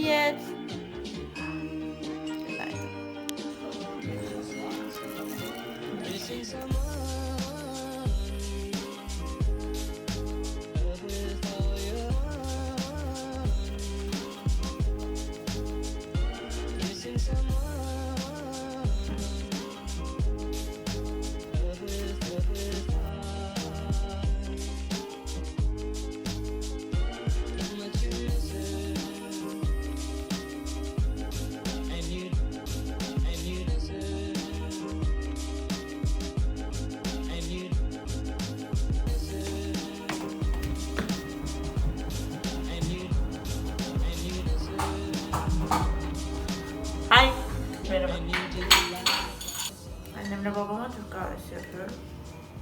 hej! Goodbye.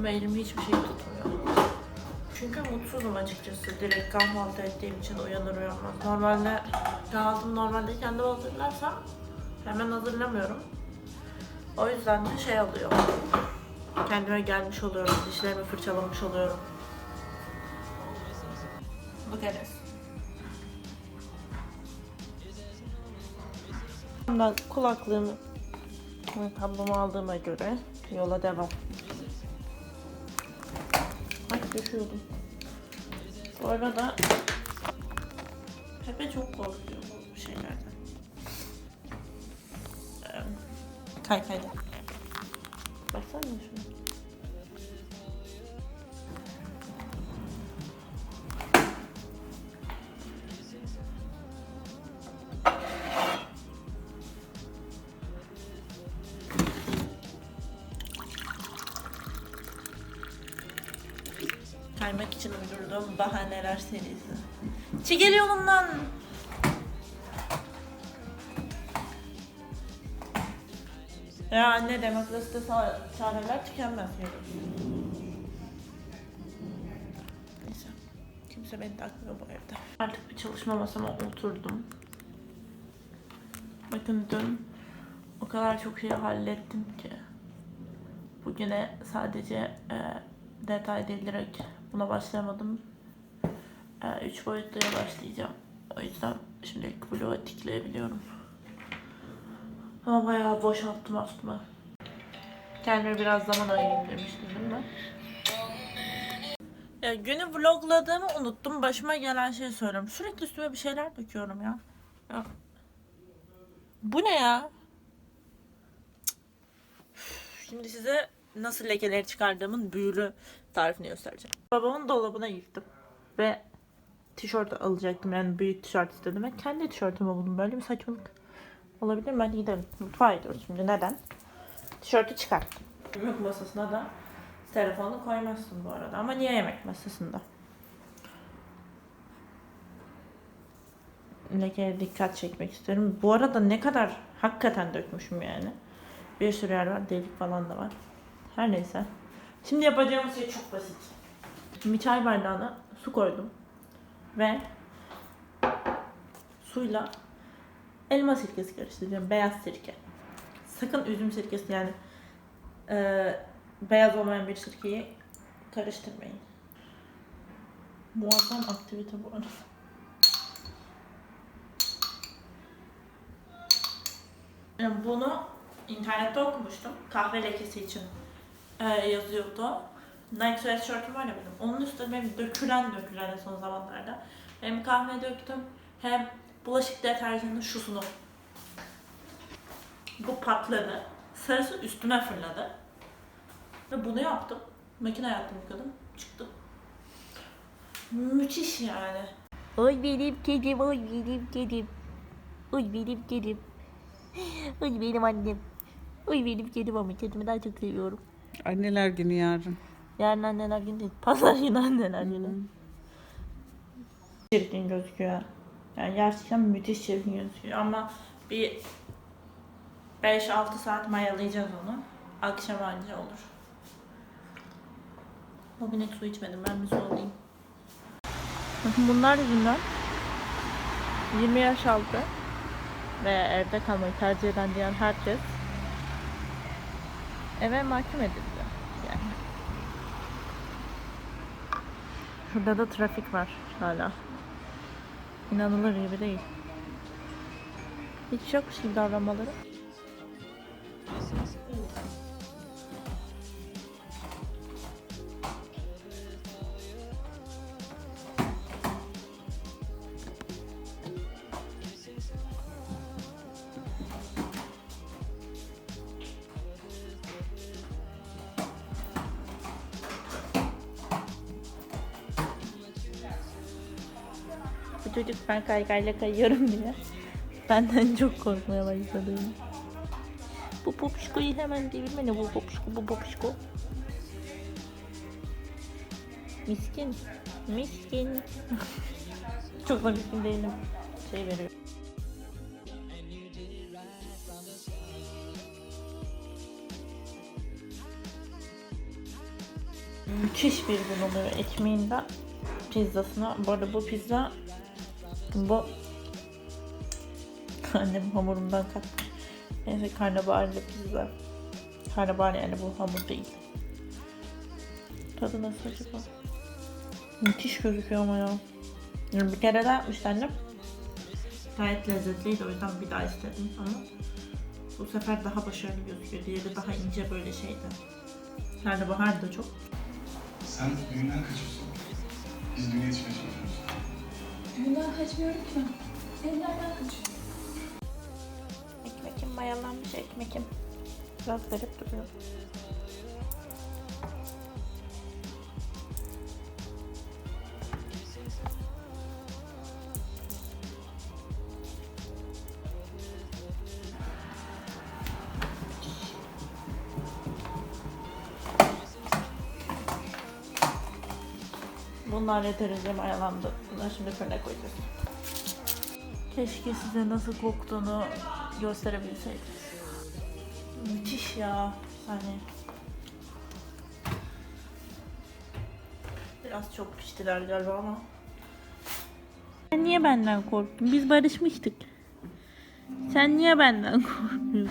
Ama elim hiçbir şey tutmuyor. Çünkü mutsuzum açıkçası. Direkt kahvaltı ettiğim için uyanır uyanmaz. Normalde kahvaltımı normalde kendim hazırlarsam hemen hazırlamıyorum. O yüzden de şey oluyor. Kendime gelmiş oluyorum. Dişlerimi fırçalamış oluyorum. Look at this. Ben kulaklığımı kablomu aldığıma göre yola devam. Ay düşüyordum. Bu arada Pepe çok korkuyor bu şeylerden. Kay kaydı. Baksana şuna. Kaymak için uydurduğum bahaneler serisi. Çekil yolumdan. Ya anne demokraside çareler tükenmez. Neyse. Kimse beni takmıyor bu evde. Artık bir çalışma masama oturdum. Bakın dün o kadar çok şeyi hallettim ki. Bugüne sadece e, detay değil direkt buna başlamadım. E, üç boyutluya başlayacağım. O yüzden şimdilik vlogu tikleyebiliyorum. Ama bayağı boşalttım aslında. Kendime biraz zaman ayırayım demiştim değil mi? Ya günü vlogladığımı unuttum. Başıma gelen şeyi söylüyorum. Sürekli üstüme bir şeyler döküyorum ya. ya. Bu ne ya? Şimdi size nasıl lekeleri çıkardığımın büyülü tarifini göstereceğim. Babamın dolabına gittim ve tişört alacaktım yani büyük tişört istedim ve kendi tişörtümü buldum. Böyle bir saçmalık olabilir mi? Hadi gidelim. Mutfağa gidiyoruz şimdi. Neden? Tişörtü çıkarttım. Yemek masasına da telefonu koymazsın bu arada. Ama niye yemek masasında? Lekeye dikkat çekmek isterim. Bu arada ne kadar hakikaten dökmüşüm yani. Bir sürü yer var. Delik falan da var. Her neyse. Şimdi yapacağımız şey çok basit. Bir çay bardağına su koydum. Ve suyla elma sirkesi karıştıracağım. Beyaz sirke. Sakın üzüm sirkesi yani e, beyaz olmayan bir sirkeyi karıştırmayın. Muazzam aktivite bu arada. Yani bunu internette okumuştum. Kahve lekesi için e, yazıyordu. Nike sweatshirt'üm var ya benim. Onun üstüne benim dökülen dökülen son zamanlarda. Hem kahve döktüm hem bulaşık deterjanı şusunu. Bu patladı. Sarısı üstüme fırladı. Ve bunu yaptım. Makine yaptım yıkadım. Çıktı. Müthiş yani. Oy benim kedim, oy benim kedim. Oy benim kedim. Oy benim annem. Oy benim kedim ama kedimi daha çok seviyorum. Anneler günü yarın. Yarın anneler günü değil. Pazar günü anneler günü. Çirkin gözüküyor. Yani gerçekten müthiş çirkin gözüküyor ama bir 5-6 saat mayalayacağız onu. Akşam anca olur. Bugün hiç su içmedim. Ben bir su alayım. Bakın bunlar yüzünden 20 yaş altı ve evde kalmayı tercih eden diyen herkes eve mahkum edildi. Yani. Şurada da trafik var hala. İnanılır gibi değil. Hiç yokmuş gibi davranmaları. Bu çocuk ben kaykayla kayıyorum diye. Benden çok korkmaya başladı. Bu popişkoyu hemen devirmene bu popişko bu popişko. Miskin. Miskin. çok da miskin değilim. Şey veriyor. Müthiş bir gün oluyor ekmeğinden pizzasına. Bu arada bu pizza bu annem hamurumdan katmış. Neyse karnabaharlı pizza. Karnabahar yani bu hamur değil. Tadı nasıl acaba? Müthiş gözüküyor ama ya. Yani bir kere daha yapmıştı annem. Gayet lezzetliydi o yüzden bir daha istedim ama bu sefer daha başarılı gözüküyor. Diğeri daha ince böyle şeydi. Karnabahar da çok. Sen düğünden kaçıyorsun. Biz düğüne yetişmeye çalışıyoruz. Düğünden kaçmıyorum ki ben. Evlerden kaçıyorum. Ekmekim mayalanmış ekmekim. Biraz garip duruyor. Bunlar yeterince mayalandı. Bunları şimdi fırına koyacağız. Keşke size nasıl koktuğunu gösterebilseydim. Müthiş ya. Hani biraz çok piştiler galiba ama. Sen niye benden korktun? Biz barışmıştık. Sen niye benden korkuyorsun?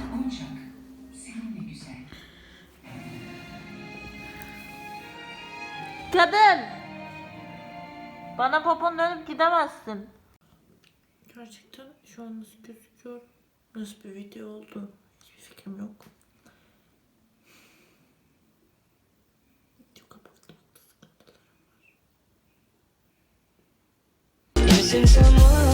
Kadın! Bana popon dönüp gidemezsin. Gerçekten şu an nasıl gözüküyor? Nasıl bir video oldu? Hiçbir fikrim yok. Video kapatmakta sıkıntılarım var.